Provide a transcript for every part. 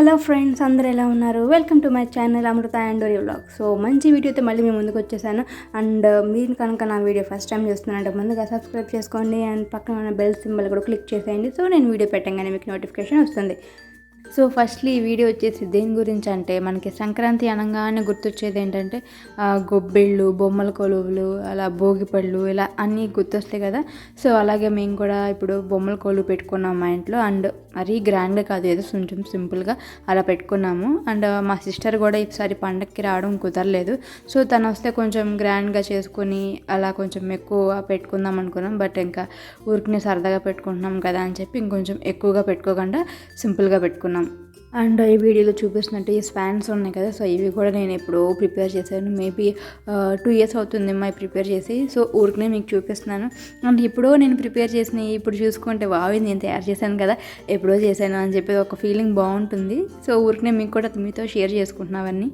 Hello friends అందరు ఎలా ఉన్నారు? Welcome to my channel Amrutha and vlog so మంచి వీడియోతో మళ్ళీ మేము ముందుకు వచ్చేసాను. అండ్ మీరు కనుక నా వీడియో ఫస్ట్ టైం చూస్తున్నారంటే ముందుగా సబ్స్క్రైబ్ చేసుకోండి. అండ్ పక్కన ఉన్న బెల్ సింబల్ కూడా క్లిక్ చేసేయండి. సో నేను వీడియో పెట్టగానే మీకు నోటిఫికేషన్ వస్తుంది. సో ఫస్ట్లీ ఈ వీడియో వచ్చేసి దేని గురించి అంటే మనకి సంక్రాంతి అనగానే గుర్తొచ్చేది ఏంటంటే గొబ్బిళ్ళు బొమ్మల కొలువులు అలా భోగిపళ్ళు ఇలా అన్నీ గుర్తొస్తాయి కదా. సో అలాగే మేము కూడా ఇప్పుడు బొమ్మల కొలువు పెట్టుకున్నాం మా ఇంట్లో. అండ్ మరీ గ్రాండ్గా కాదు ఏదో కొంచెం సింపుల్గా అలా పెట్టుకున్నాము. అండ్ మా సిస్టర్ కూడా ఈసారి పండగకి రావడం కుదరలేదు. సో తను వస్తే కొంచెం గ్రాండ్గా చేసుకొని అలా కొంచెం ఎక్కువ పెట్టుకుందాం అనుకున్నాం. బట్ ఇంకా ఊరికి సరదాగా పెట్టుకుంటున్నాం కదా అని చెప్పి ఇంకొంచెం ఎక్కువగా పెట్టుకోకుండా సింపుల్గా పెట్టుకున్నాం. అండ్ ఈ వీడియోలో చూపిస్తున్నట్టు ఈ స్పాన్స్ ఉన్నాయి కదా సో ఇవి కూడా నేను ఎప్పుడో ప్రిపేర్ చేశాను. మేబీ టూ ఇయర్స్ అవుతుంది అమ్మాయి ప్రిపేర్ చేసి. సో ఊరికనే మీకు చూపిస్తున్నాను. అండ్ ఇప్పుడు నేను ప్రిపేర్ చేసిన ఇప్పుడు చూసుకుంటే వావి నేను తయారు చేశాను కదా ఎప్పుడో చేశాను అని చెప్పి ఒక ఫీలింగ్ బాగుంటుంది. సో ఊరికనే మీకు కూడా మీతో షేర్ చేసుకుంటున్నావన్నీ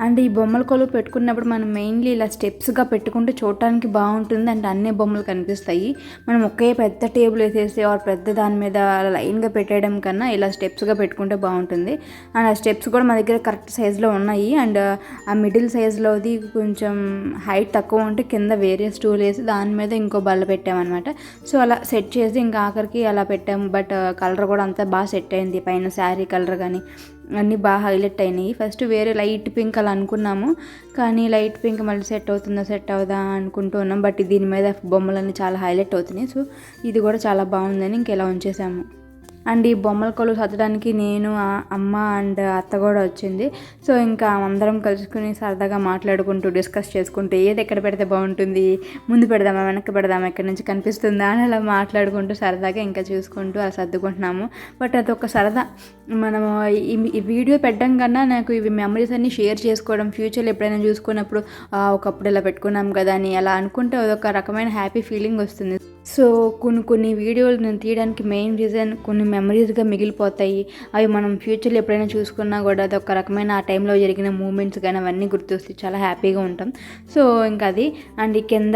అండ్ ఈ బొమ్మల కొలువు పెట్టుకున్నప్పుడు మనం మెయిన్లీ ఇలా స్టెప్స్గా పెట్టుకుంటే చూడటానికి బాగుంటుంది. అండ్ అన్ని బొమ్మలు కనిపిస్తాయి. మనం ఒకే పెద్ద టేబుల్ వేసేసి ఆర్ పెద్ద దాని మీద లైన్గా పెట్టేయడం కన్నా ఇలా స్టెప్స్గా పెట్టుకుంటే బాగుంటుంది. అండ్ ఆ స్టెప్స్ కూడా మా దగ్గర కరెక్ట్ సైజులో ఉన్నాయి. అండ్ ఆ మిడిల్ సైజులోది కొంచెం హైట్ తక్కువ ఉంటే కింద వేరే స్టూల్ వేసి దాని మీద ఇంకో బల్ల పెట్టామన్నమాట. సో అలా సెట్ చేసి ఇంకా ఆఖరికి అలా పెట్టాము. బట్ కలర్ కూడా అంతా బాగా సెట్ అయింది. పైన శారీ కలర్ కానీ అన్నీ బాగా హైలైట్ అయినాయి. ఫస్ట్ వేరే లైట్ పింక్ అలా అనుకున్నాము. కానీ లైట్ పింక్ మళ్ళీ సెట్ అవుతుందా సెట్ అవుదా అనుకుంటూ ఉన్నాం. బట్ దీని మీద బొమ్మలన్నీ చాలా హైలైట్ అవుతున్నాయి. సో ఇది కూడా చాలా బాగుందని ఇంకెలా ఉంచేసాము. అండ్ ఈ బొమ్మల కొలువు సర్దడానికి నేను అమ్మ అండ్ అత్త కూడా వచ్చింది. సో ఇంకా అందరం కలుసుకుని సరదాగా మాట్లాడుకుంటూ డిస్కస్ చేసుకుంటూ ఏది ఎక్కడ పెడితే బాగుంటుంది ముందు పెడదామా వెనక్కి పెడదామా ఎక్కడి నుంచి కనిపిస్తుందా అని అలా మాట్లాడుకుంటూ సరదాగా ఇంకా చూసుకుంటూ అలా సర్దుకుంటున్నాము. బట్ అదొక సరదా. మనము ఈ- వీడియో పెట్టడం కన్నా నాకు ఇవి మెమరీస్ అన్ని షేర్ చేసుకోవడం ఫ్యూచర్లో ఎప్పుడైనా చూసుకున్నప్పుడు ఒకప్పుడు ఇలా పెట్టుకున్నాం కదా అని అలా అనుకుంటే అదొక రకమైన హ్యాపీ ఫీలింగ్ వస్తుంది. సో కొన్ని కొన్ని వీడియోలు నేను తీయడానికి మెయిన్ రీజన్ కొన్ని మెమరీస్గా మిగిలిపోతాయి. అవి మనం ఫ్యూచర్లో ఎప్పుడైనా చూసుకున్నా కూడా అది ఒక రకమైన ఆ టైంలో జరిగిన మూమెంట్స్ కానీ అవన్నీ గుర్తొస్తాయి చాలా హ్యాపీగా ఉంటాం. సో ఇంకా అది. అండ్ ఈ కింద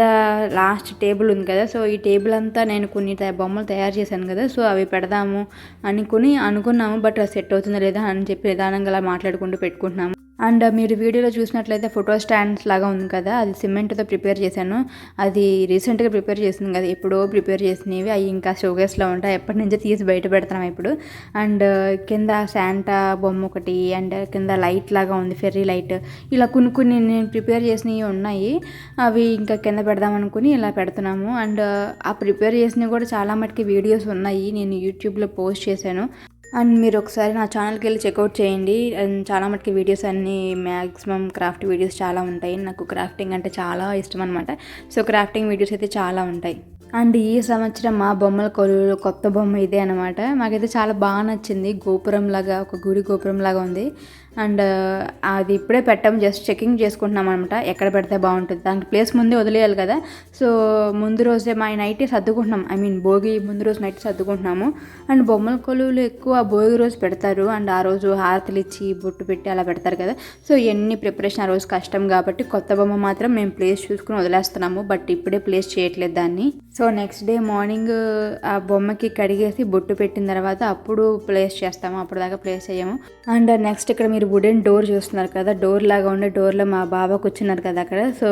లాస్ట్ టేబుల్ ఉంది కదా. సో ఈ టేబుల్ అంతా నేను కొన్ని బొమ్మలు తయారు చేశాను కదా. సో అవి పెడదాము అనుకుని అనుకున్నాము బట్ అది సెట్ అవుతుందా లేదా అని చెప్పి నిదానంగా అలా మాట్లాడుకుంటూ పెట్టుకుంటున్నాము. అండ్ మీరు వీడియోలో చూసినట్లయితే ఫోటో స్టాండ్స్ లాగా ఉంది కదా అది సిమెంట్తో ప్రిపేర్ చేశాను. అది రీసెంట్గా ప్రిపేర్ చేసింది కదా ఎప్పుడో ప్రిపేర్ చేసినవి అవి ఇంకా షోకేస్లో ఉంటాయి. ఎప్పటి నుంచో తీసి బయట పెడతాం ఇప్పుడు. అండ్ కింద శాంటా బొమ్మ ఒకటి అండ్ కింద లైట్ లాగా ఉంది ఫెర్రీ లైట్. ఇలా కొన్ని కొన్ని నేను ప్రిపేర్ చేసినవి ఉన్నాయి. అవి ఇంకా కింద పెడదాం అనుకుని ఇలా పెడుతున్నాము. అండ్ ఆ ప్రిపేర్ చేసినవి కూడా చాలా మటుకి వీడియోస్ ఉన్నాయి. నేను యూట్యూబ్లో పోస్ట్ చేశాను. అండ్ మీరు ఒకసారి నా ఛానల్కి వెళ్ళి చెక్అవుట్ చేయండి. అండ్ చాలా మటుకి వీడియోస్ అన్నీ మ్యాక్సిమం క్రాఫ్ట్ వీడియోస్ చాలా ఉంటాయి. నాకు క్రాఫ్టింగ్ అంటే చాలా ఇష్టం అనమాట సో క్రాఫ్టింగ్ వీడియోస్ అయితే చాలా ఉంటాయి. అండ్ ఈ సంవత్సరం మా బొమ్మల కొలువులో కొత్త బొమ్మ ఇదే అనమాట మాకైతే చాలా బాగా నచ్చింది. గోపురం లాగా ఒక గుడి గోపురం లాగా ఉంది. అండ్ అది ఇప్పుడే పెట్టాము. జస్ట్ చెకింగ్ చేసుకుంటున్నాం అనమాట ఎక్కడ పెడితే బాగుంటుంది. దానికి ప్లేస్ ముందే వదిలేయాలి కదా. సో ముందు రోజే మా నైట్ సర్దుకుంటున్నాం. ఐ మీన్ భోగి ముందు రోజు నైట్ సర్దుకుంటున్నాము. అండ్ బొమ్మల కొలువులు ఎక్కువ భోగి రోజు పెడతారు. అండ్ ఆ రోజు హారతులు ఇచ్చి బొట్టు పెట్టి అలా పెడతారు కదా. సో ఎన్ని ప్రిపరేషన్ ఆ రోజు కష్టం కాబట్టి కొత్త బొమ్మ మాత్రం మేము ప్లేస్ చూసుకుని వదిలేస్తున్నాము. బట్ ఇప్పుడే ప్లేస్ చేయట్లేదు దాన్ని. So so next day morning ఆ బొమ్మకి కడిగేసి బొట్టు పెట్టిన తర్వాత అప్పుడు ప్లేస్ చేస్తాము. అప్పుడు దాకా ప్లేస్ చేయము. అండ్ నెక్స్ట్ ఇక్కడ మీరు వుడెన్ డోర్ చూస్తున్నారు కదా డోర్ లాగా ఉండే డోర్లో మా బాబా కూర్చున్నారు కదా అక్కడ. సో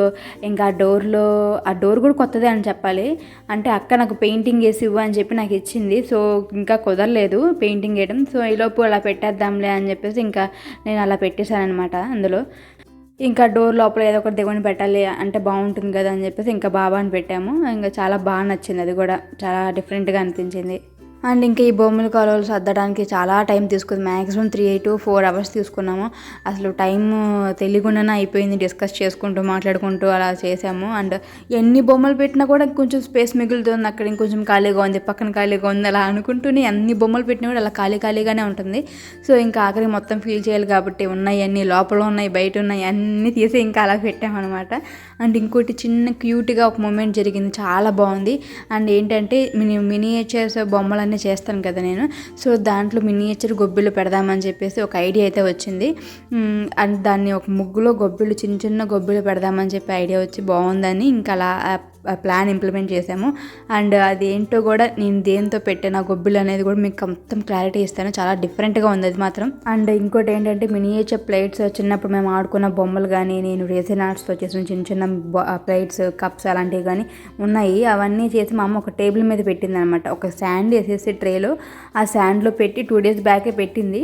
ఇంకా ఆ డోర్లో ఆ డోర్ కూడా కొత్తదే అని చెప్పాలి. అంటే అక్క నాకు పెయింటింగ్ వేసి ఇవ్వు అని చెప్పి నాకు ఇచ్చింది. సో ఇంకా కుదరలేదు పెయింటింగ్ వేయడం సో ఈలోపు అలా పెట్టేద్దాంలే అని చెప్పేసి ఇంకా నేను అలా పెట్టేశాను అనమాట అందులో. ఇంకా డోర్ లోపల ఏదో ఒకటి దేవుని పెట్టాలి అంటే బాగుంటుంది కదా అని చెప్పేసి ఇంకా బాబాని పెట్టాము. ఇంకా చాలా బాగా నచ్చింది. అది కూడా చాలా డిఫరెంట్గా అనిపించింది. అండ్ ఇంకా ఈ బొమ్మల కాలువలు సర్దడానికి చాలా టైం తీసుకుంది. Maximum three to four hours తీసుకున్నాము. అసలు టైం తెలియకుండానే అయిపోయింది డిస్కస్ చేసుకుంటూ మాట్లాడుకుంటూ అలా చేసాము. అండ్ ఎన్ని బొమ్మలు పెట్టినా కూడా కొంచెం స్పేస్ మిగులుతుంది. అక్కడ ఇంకొంచెం ఖాళీగా ఉంది పక్కన ఖాళీగా ఉంది అలా అనుకుంటూనే అన్ని బొమ్మలు పెట్టినా కూడా అలా ఖాళీ ఖాళీగానే ఉంటుంది. సో ఇంకా ఆఖరి మొత్తం ఫీల్ చేయాలి కాబట్టి ఉన్నాయి అన్ని లోపల ఉన్నాయి బయట ఉన్నాయి అన్నీ తీసి ఇంకా అలా పెట్టామన్నమాట. అండ్ ఇంకోటి చిన్న క్యూట్గా ఒక మూమెంట్ జరిగింది చాలా బాగుంది. అండ్ ఏంటంటే మిని మినియేచర్స్ బొమ్మలన్నీ చేస్తాను కదా నేను. సో దాంట్లో మినియేచర్ గొబ్బిలు పెడదామని చెప్పేసి ఒక ఐడియా అయితే వచ్చింది. అండ్ దాన్ని ఒక ముగ్గులో గొబ్బిలు చిన్న చిన్న గొబ్బిలు పెడదామని చెప్పి ఐడియా వచ్చి బాగుందని ఇంకా అలా ప్లాన్ ఇంప్లిమెంట్ చేసాము. అండ్ అది ఏంటో కూడా నేను దేంతో పెట్టిన గొబ్బిలు అనేది కూడా మీకు మొత్తం క్లారిటీ ఇస్తాను. చాలా డిఫరెంట్గా ఉంది అది మాత్రం. అండ్ ఇంకోటి ఏంటంటే మినియేచర్ ప్లేట్స్ చిన్నప్పుడు మేము ఆడుకున్న బొమ్మలు కానీ నేను రేసిన్ ఆర్ట్స్తో చేసిన చిన్న చిన్న ప్లేట్స్ కప్స్ అలాంటివి కానీ ఉన్నాయి. అవన్నీ చేసి మా అమ్మ ఒక టేబుల్ మీద పెట్టింది అనమాట ఒక శాండ్ వేసేసి ట్రేలో ఆ శాండ్లో పెట్టి టూ డేస్ బ్యాకే పెట్టింది.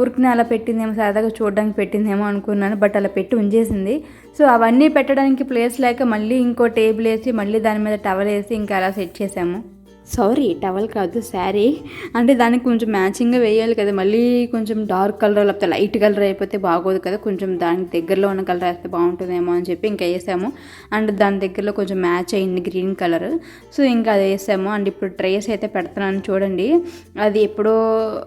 ఉరికిన అలా పెట్టిందేమో సరదాగా చూడడానికి పెట్టిందేమో అనుకున్నాను బట్ అలా పెట్టి ఉంచేసింది. సో అవన్నీ పెట్టడానికి ప్లేస్ లేక మళ్ళీ ఇంకో టేబుల్ వేసి మళ్ళీ దాని మీద టవల్ వేసి ఇంకా అలా సెట్ చేసాము. సారీ టవల్ కాదు శారీ. అంటే దానికి కొంచెం మ్యాచింగ్గా వేయాలి కదా మళ్ళీ కొంచెం డార్క్ కలర్ లేకపోతే లైట్ కలర్ అయిపోతే బాగోదు కదా కొంచెం దానికి దగ్గరలో ఉన్న కలర్ వేస్తే బాగుంటుందేమో అని చెప్పి ఇంకా వేసాము. అండ్ దాని దగ్గరలో కొంచెం మ్యాచ్ అయింది గ్రీన్ కలర్. సో ఇంకా అది వేసాము. అండ్ ఇప్పుడు ట్రేస్ అయితే పెడుతున్నాను చూడండి. అది ఎప్పుడో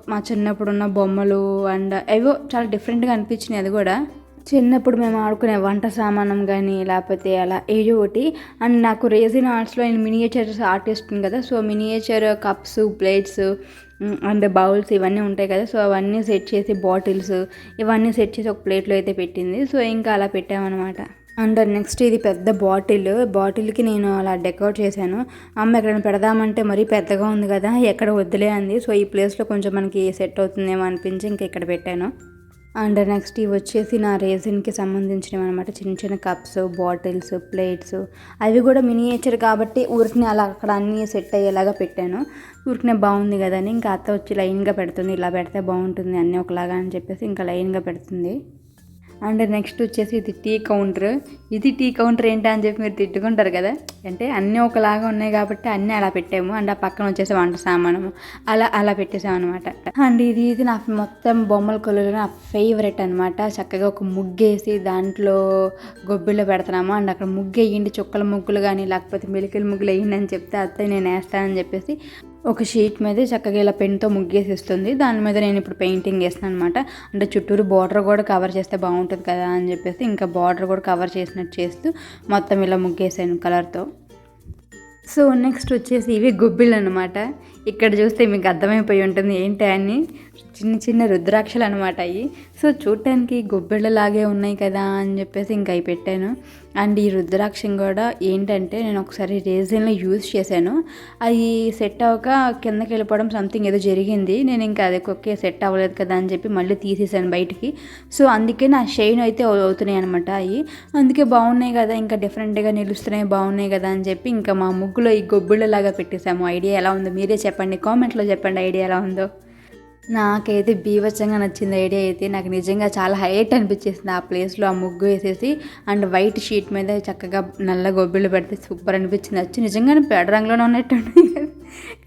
మా చిన్నప్పుడు ఉన్న బొమ్మలు అండ్ ఏవో చాలా డిఫరెంట్గా అనిపించినాయి అది కూడా. చిన్నప్పుడు మేము ఆడుకునే వంట సామానం కానీ లేకపోతే అలా ఏదో ఒకటి. అండ్ నాకు రేజిన్ ఆర్ట్స్లో నేను మినియేచర్స్ ఆర్టిస్ట్ కదా so miniature cups plates and bowls ఇవన్నీ ఉంటాయి కదా సో అవన్నీ సెట్ చేసి బాటిల్స్ ఇవన్నీ సెట్ చేసి ఒక ప్లేట్లో అయితే పెట్టింది. సో ఇంకా అలా పెట్టామన్నమాట. అండ్ నెక్స్ట్ ఇది పెద్ద బాటిల్. బాటిల్కి నేను అలా డెకరేట్ చేశాను. అమ్మ ఎక్కడైనా పెడదామంటే మరీ పెద్దగా ఉంది కదా ఎక్కడ వద్దులే అంది. సో ఈ ప్లేస్లో కొంచెం మనకి సెట్ అవుతుందేమో అనిపించి ఇంకా ఇక్కడ పెట్టాను. అండ్ నెక్స్ట్ ఇవి వచ్చేసి నా రేజిన్కి సంబంధించినవి అనమాట చిన్న చిన్న కప్స్ బాటిల్స్ ప్లేట్స్ అవి కూడా మినియేచర్ కాబట్టి ఊరికి అలా అక్కడ అన్నీ సెట్ అయ్యేలాగా పెట్టాను. ఊరికినే బాగుంది కదా అని ఇంకా అత్త వచ్చి లైన్గా పెడుతుంది. ఇలా పెడితే బాగుంటుంది అన్నీ ఒకలాగా అని చెప్పేసి ఇంకా లైన్గా పెడుతుంది. అండ్ నెక్స్ట్ వచ్చేసి ఇది టీ కౌంటర్. ఇది టీ కౌంటర్ ఏంటి అని చెప్పి మీరు తిట్టుకుంటారు కదా? అంటే అన్నీ ఒకలాగా ఉన్నాయి కాబట్టి అన్నీ అలా పెట్టాము. అండ్ ఆ పక్కన వచ్చేసి వంట సామానము. అలా అలా పెట్టేసాం అనమాట అండ్ ఇది ఇది నా మొత్తం బొమ్మల కొలులో నా ఫేవరెట్ అనమాట చక్కగా ఒక ముగ్గేసి దాంట్లో గొబ్బిలో పెడుతున్నాము అండ్ అక్కడ ముగ్గు వేయండి చుక్కల ముగ్గులు కానీ లేకపోతే మెలికల ముగ్గులు వేయండి అని చెప్తే అత్తయ్య నేను వేస్తానని చెప్పేసి ఒక షీట్ మీద చక్కగా ఇలా పెన్తో ముగ్గేసిస్తుంది. దాని మీద నేను ఇప్పుడు పెయింటింగ్ వేస్తాను అనమాట అంటే చుట్టూరు బార్డర్ కూడా కవర్ చేస్తే బాగుంటుంది కదా అని చెప్పేసి ఇంకా బార్డర్ కూడా కవర్ చేసినట్టు చేస్తూ మొత్తం ఇలా ముగ్గేసాను కలర్తో సో నెక్స్ట్ వచ్చేసి ఇవి గుబ్బిళ్ళు అనమాట ఇక్కడ చూస్తే మీకు అర్థమైపోయి ఉంటుంది ఏంటి అని. చిన్న చిన్న రుద్రాక్షలు అనమాట అవి సో చూడటానికి గుబ్బిళ్ళలాగే ఉన్నాయి కదా అని చెప్పేసి ఇంకా అవి పెట్టాను. అండ్ ఈ రుద్రాక్షం కూడా ఏంటంటే నేను ఒకసారి రేజిన్లో యూజ్ చేశాను. అది సెట్ అవ్వక కిందకి వెళ్ళిపోవడం సంథింగ్ ఏదో జరిగింది. నేను ఇంకా అది ఒకే సెట్ అవ్వలేదు కదా అని చెప్పి మళ్ళీ తీసేసాను బయటికి. సో అందుకే నా షైన్ అయితే అవుతున్నాయి అనమాట అవి అందుకే బాగున్నాయి కదా ఇంకా డిఫరెంట్గా నిలుస్తున్నాయి బాగున్నాయి కదా అని చెప్పి ఇంకా మా ముగ్గులో ఈ గొబ్బిళ్ళలాగా పెట్టేశాము. ఐడియా ఎలా ఉందో మీరే చెప్పండి. కామెంట్లో చెప్పండి ఐడియా ఎలా ఉందో. నాకైతే బీభత్సంగా నచ్చింది ఐడియా అయితే నాకు నిజంగా చాలా హైట్ అనిపించేసింది ఆ ప్లేస్లో ఆ ముగ్గు వేసేసి అండ్ వైట్ షీట్ మీద చక్కగా నల్ల గొబ్బిళ్ళు పెడితే సూపర్ అనిపించింది. వచ్చి నిజంగానే పేడ రంగులోనే ఉన్నట్టు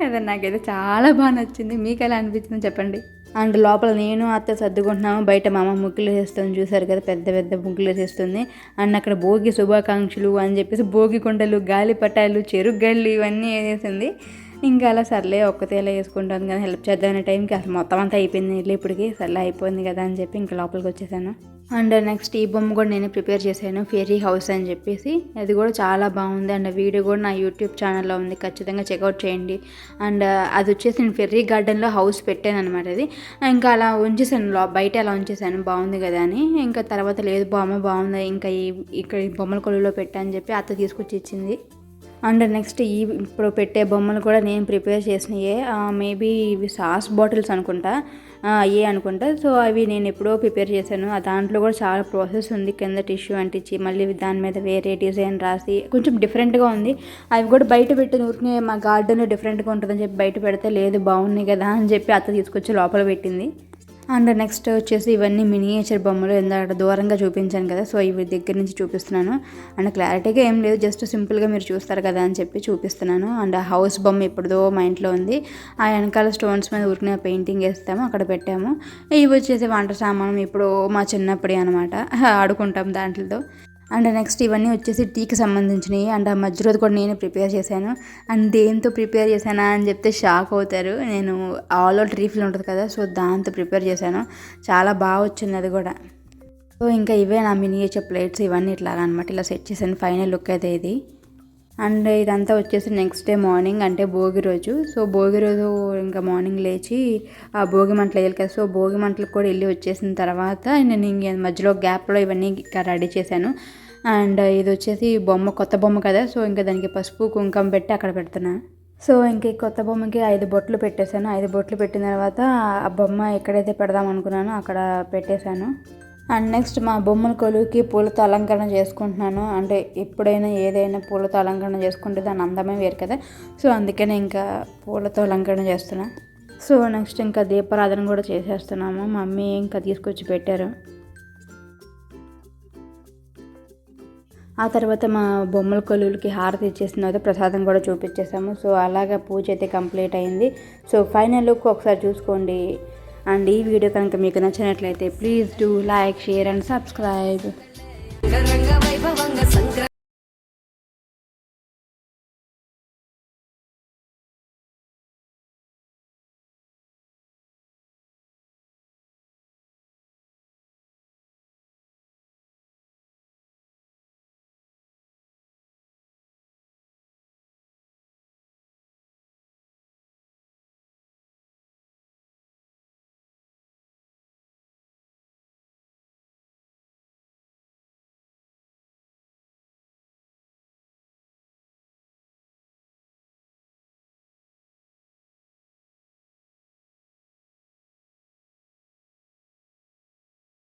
కదా. నాకైతే చాలా బాగా నచ్చింది. మీకు ఎలా అనిపించింది చెప్పండి. అండ్ లోపల నేను అత్త సర్దుకుంటున్నాము. బయట మా అమ్మ ముగ్గులు వేస్తుంది. చూసారు కదా పెద్ద పెద్ద ముగ్గులు వేసేస్తుంది అండ్ అక్కడ భోగి శుభాకాంక్షలు అని చెప్పేసి భోగి కొండలు గాలి పటాలు చెరుకు గళ్ళు ఇవన్నీ వేసేసింది. ఇంకా అలా సర్లే ఒక్కతే ఇలా వేసుకుంటాను కానీ హెల్ప్ చేద్దామనే టైంకి అసలు మొత్తం అంతా అయిపోయింది ఇల్లు ఇప్పటికి. సర్లే అయిపోయింది కదా అని చెప్పి ఇంకా లోపలికి వచ్చేసాను. అండ్ నెక్స్ట్ ఈ బొమ్మ కూడా నేను ప్రిపేర్ చేశాను ఫెరీ హౌస్ అని చెప్పేసి. అది కూడా చాలా బాగుంది. అండ్ వీడియో కూడా నా యూట్యూబ్ ఛానల్లో ఉంది. ఖచ్చితంగా చెక్అవుట్ చేయండి. అండ్ uh, అది వచ్చేసి నేను ఫెర్రీ గార్డెన్లో హౌస్ పెట్టాను అనమాట అది. ఇంకా అలా ఉంచేసాను లో బయట అలా ఉంచేసాను. బాగుంది కదా అని. ఇంకా తర్వాత లేదు బొమ్మ బాగుంది. ఇంకా ఈ ఇక్కడ ఈ బొమ్మల కొలువులో పెట్టా అని చెప్పి అత్త తీసుకొచ్చి ఇచ్చింది. అండ్ నెక్స్ట్ ఈ ఇప్పుడు పెట్టే బొమ్మలు కూడా నేను ప్రిపేర్ చేసినయే. మేబీ ఇవి సాస్ బాటిల్స్ అనుకుంటా. అయ్యే అనుకుంటా. సో అవి నేను ఎప్పుడో ప్రిపేర్ చేశాను. ఆ దాంట్లో కూడా చాలా ప్రాసెస్ ఉంది. కింద టిష్యూ అంటించి మళ్ళీ దాని మీద వేరే డిజైన్ రాసి కొంచెం డిఫరెంట్గా ఉంది. అవి కూడా బయట పెట్టి ఊరికే మా గార్డెన్ డిఫరెంట్గా ఉంటుందని చెప్పి బయట పెడితే లేదు బాగున్నాయి కదా అని చెప్పి అత్త తీసుకొచ్చి లోపల పెట్టింది. అండ్ నెక్స్ట్ వచ్చేసి ఇవన్నీ మినియేచర్ బొమ్మలు ఇందాక దూరంగా చూపించాను కదా సో ఇవి దగ్గర నుంచి చూపిస్తున్నాను. అండ్ క్లారిటీగా ఏం లేదు జస్ట్ సింపుల్గా మీరు చూస్తారు కదా అని చెప్పి చూపిస్తున్నాను. అండ్ ఆ హౌస్ బొమ్మ ఎప్పుడుదో మా ఇంట్లో ఉంది. ఆ వెనకాల స్టోన్స్ మీద ఉరికిన పెయింటింగ్ వేస్తాము అక్కడ పెట్టాము. ఇవి వచ్చేసి వంట సామానం ఇప్పుడు మా చిన్నప్పుడే అనమాట ఆడుకుంటాం దాంట్లో అండ్ నెక్స్ట్ ఇవన్నీ వచ్చేసి టీకి సంబంధించినవి. అండ్ ఆ మధ్యలో కూడా నేను ప్రిపేర్ చేశాను. అండ్ దేంతో ప్రిపేర్ చేశానా అని చెప్తే షాక్ అవుతారు. నేను ఆల్ అవుట్ రీఫిల్ ఉంటుంది కదా సో దాంతో ప్రిపేర్ చేశాను. చాలా బాగా వచ్చింది అది కూడా. సో ఇంకా ఇవే నా మినియేచర్ ప్లేట్స్ ఇవన్నీ ఇట్లాగా అనమాట ఇలా సెట్ చేశాను. ఫైనల్ లుక్ అయితే ఇది. అండ్ ఇదంతా వచ్చేసి నెక్స్ట్ డే మార్నింగ్ అంటే భోగి రోజు. సో భోగి రోజు ఇంకా మార్నింగ్ లేచి ఆ భోగి మంటలు వేయాలి కదా. సో భోగి మంటలకు కూడా వెళ్ళి వచ్చేసిన తర్వాత నేను ఇంక మధ్యలో గ్యాప్లో ఇవన్నీ ఇంకా రెడీ చేశాను. అండ్ ఇది వచ్చేసి బొమ్మ కొత్త బొమ్మ కదా. సో ఇంకా దానికి పసుపు కుంకుమ పెట్టి అక్కడ పెడుతున్నాను సో ఇంక కొత్త బొమ్మకి ఐదు బొట్లు పెట్టేశాను. ఐదు బొట్లు పెట్టిన తర్వాత ఆ బొమ్మ ఎక్కడైతే పెడదాం అనుకున్నానో అక్కడ పెట్టేశాను. అండ్ నెక్స్ట్ మా బొమ్మల కొలువుకి పూలతో అలంకరణ చేసుకుంటున్నాను. అంటే ఎప్పుడైనా ఏదైనా పూలతో అలంకరణ చేసుకుంటే దాని అందమే వేరు కదా. సో అందుకనే ఇంకా పూలతో అలంకరణ చేస్తున్నా. సో నెక్స్ట్ ఇంకా దీపారాధన కూడా చేసేస్తున్నాము. మమ్మీ ఇంకా తీసుకొచ్చి పెట్టారు. ఆ తర్వాత మా బొమ్మల కొలువులకి హారతి ఇచ్చేసిన తర్వాత ప్రసాదం కూడా చూపించేసాము సో అలాగా పూజ అయితే కంప్లీట్ అయింది. సో ఫైనల్ లుక్ ఒకసారి చూసుకోండి. అండ్ ఈ వీడియో కనుక మీకు నచ్చినట్లయితే please do like share and subscribe.